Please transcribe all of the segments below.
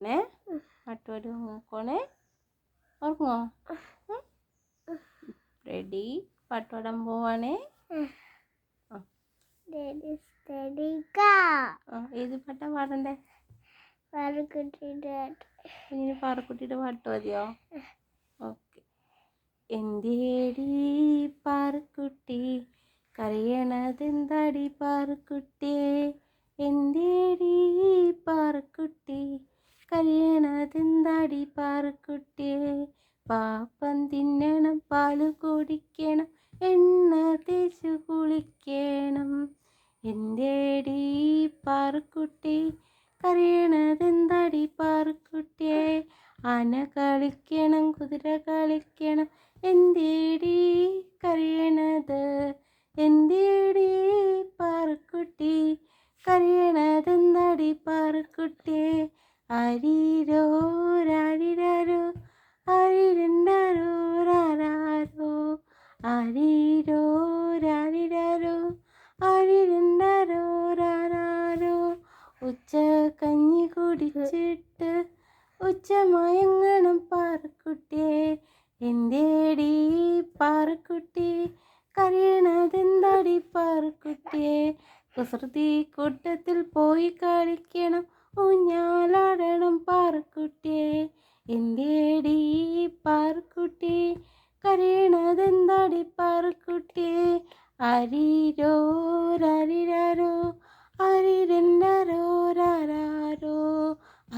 ഏ മറ്റൊരു നോക്കണേ ഓർക്കുമോ റെഡി പാട്ടുപാടാൻ പോവാണേ? ഏത് പാട്ടാ പാടണ്ടേ. ഇങ്ങനെ പാറക്കുട്ടിയുടെ പാട്ട് മതിയോ? ഓക്കെ എന്തേടി പാറക്കുട്ടി? കരയണതെന്താടി പാറക്കുട്ടിയെ എന്തേടി പാറക്കുട്ടി? കരയണതെന്താടി പാറക്കുട്ടിയെ പാപ്പം തിന്നണം പാൽ കുടിക്കണം എണ്ണ തേച്ചു കുളിക്കണം. എന്തേടി പാറക്കുട്ടി കരയണതെന്താടി പാറക്കുട്ടിയെ? ആന കളിക്കണം കുതിര കളിക്കണം എന്തേടി കരയണത്? എന്തേടി പാറക്കുട്ടി കരയണതെന്താടി രാരാരോ ഉച്ച കഞ്ഞി കുടിച്ചിട്ട് ഉച്ച മയങ്ങണം പാറക്കുട്ടിയെ. എന്തേടി പാറക്കുട്ടി? കരയണതെന്താടി പാറക്കുട്ടിയെ? കുസൃതി കൂട്ടത്തിൽ പോയി കളിക്കണം. ഊഞ്ഞാലാടണം പാറക്കുട്ടിയെ എന്തേടി പാറക്കുട്ടി കരയണതെന്താടി പാറക്കുട്ടിയെ അരിരോ രാരിരാരോ ആരിരണ്ടാരോ രാരാരോ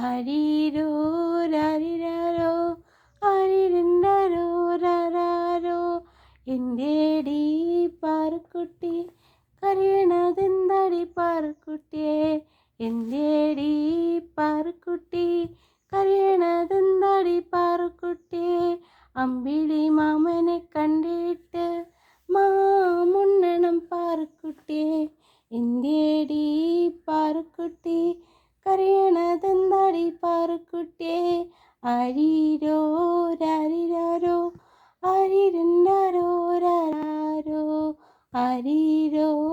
ആരീരോ രാരിരാരോ ആരിരണ്ടാരോ രാരാരോ എന്തേടി പാറക്കുട്ടി കരയണതെന്താടി പാറക്കുട്ടിയെ എന്തേടി പാറക്കുട്ടി? കരയണതെന്താടി പാറുക്കുട്ടി? അമ്പിളി മാമനെ കണ്ടിട്ട് മാമുണ്ണണം പാറുക്കുട്ടി. എന്തേടി പാറക്കുട്ടി? കരയണതെന്താടി പാറുക്കുട്ടി? അരീരോ രാരിരാരോ? ആരിരണ്ടാരോ രാരോ ആരീരോ രാരിരാരോ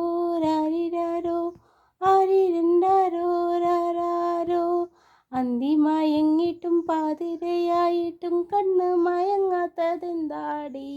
ആരിരണ്ടാരോ രാരോ അന്തി മയങ്ങിട്ടും പാതിരയായിട്ടും കണ്ണ് മയങ്ങാത്തതെന്താടി?